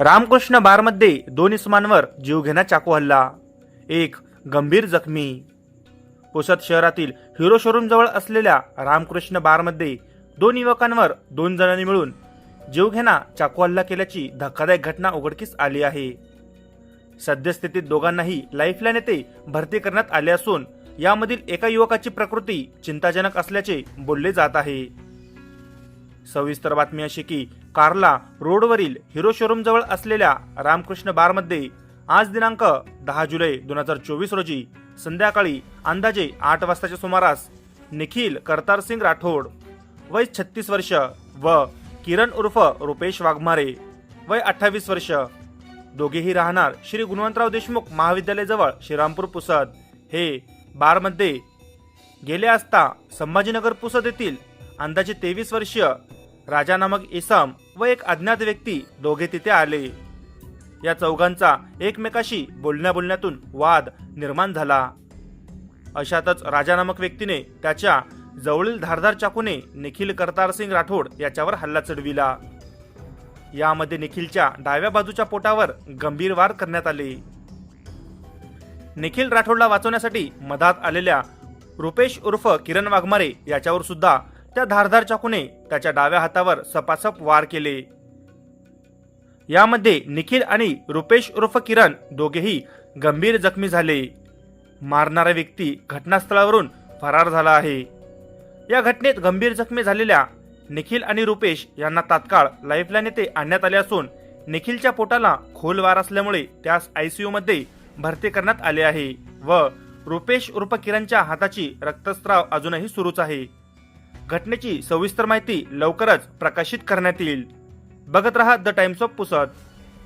रामकृष्ण बारमध्ये दोन इस्मांवर जीवघेणा चाकू हल्ला. एक गंभीर जखमी. पुसद शहरातील हिरो शोरूम जवळ असलेल्या रामकृष्ण बारमध्ये दोन युवकांवर दोन जणांनी मिळून जीवघेणा चाकू हल्ला केल्याची धक्कादायक घटना उघडकीस आली आहे. सद्यस्थितीत दोघांनाही लाईफलाईन येथे भरती करण्यात आले असून यामधील एका युवकाची प्रकृती चिंताजनक असल्याचे बोलले जात आहे. सविस्तर बातमी अशी की कारला रोडवरील हिरो शोरूम जवळ असलेल्या रामकृष्ण बारमध्ये आज दिनांक दहा जुलै दोन हजार चोवीस रोजी संध्याकाळी अंदाजे आठ वाजताच्या सुमारास निखिल करतार सिंग राठोड वय छत्तीस वर्ष व किरण उर्फ रुपेश वाघमारे वय अठ्ठावीस वर्ष दोघेही राहणार श्री गुणवंतराव देशमुख महाविद्यालयाजवळ श्रीरामपूर पुसद. हे बारमध्ये गेले असता संभाजीनगर पुसद येथील अंदाजे तेवीस वर्षीय राजा नामक इसम व एक अज्ञात व्यक्ती दोघे तिथे आले. या चौघांचा एकमेकाशी बोलण्या बोलण्यातून वाद निर्माण झाला. अशातच राजा नामक व्यक्तीने त्याच्या जवळील धारदार चाकूने निखिल करतार सिंग राठोड याच्यावर हल्ला चढविला. यामध्ये निखिलच्या डाव्या बाजूच्या पोटावर गंभीर वार करण्यात आले. निखिल राठोडला वाचवण्यासाठी मधात आलेल्या रुपेश उर्फ किरण वाघमारे याच्यावर सुद्धा त्या धारधार चाकूने त्याच्या डाव्या हातावर सपासप वार केले. यामध्ये निखिल आणि रुपेश उर्फ किरण दोघेही गंभीर जखमी झाले. मारणारा व्यक्ती घटनास्थळावरून फरार झाला आहे. या घटनेत गंभीर जखमी झालेल्या निखिल आणि रुपेश यांना तात्काळ लाईफलाईन येथे आणण्यात आले असून निखिलच्या पोटाला खोल वार असल्यामुळे त्यास आयसीयूमध्ये भरती करण्यात आले आहे व रुपेश उर्फ किरणच्या हाताची रक्तस्राव अजूनही सुरूच आहे. घटनेची सविस्तर माहिती लवकरच प्रकाशित करण्यात येईल. बघत रहा द टाइम्स ऑफ पुसद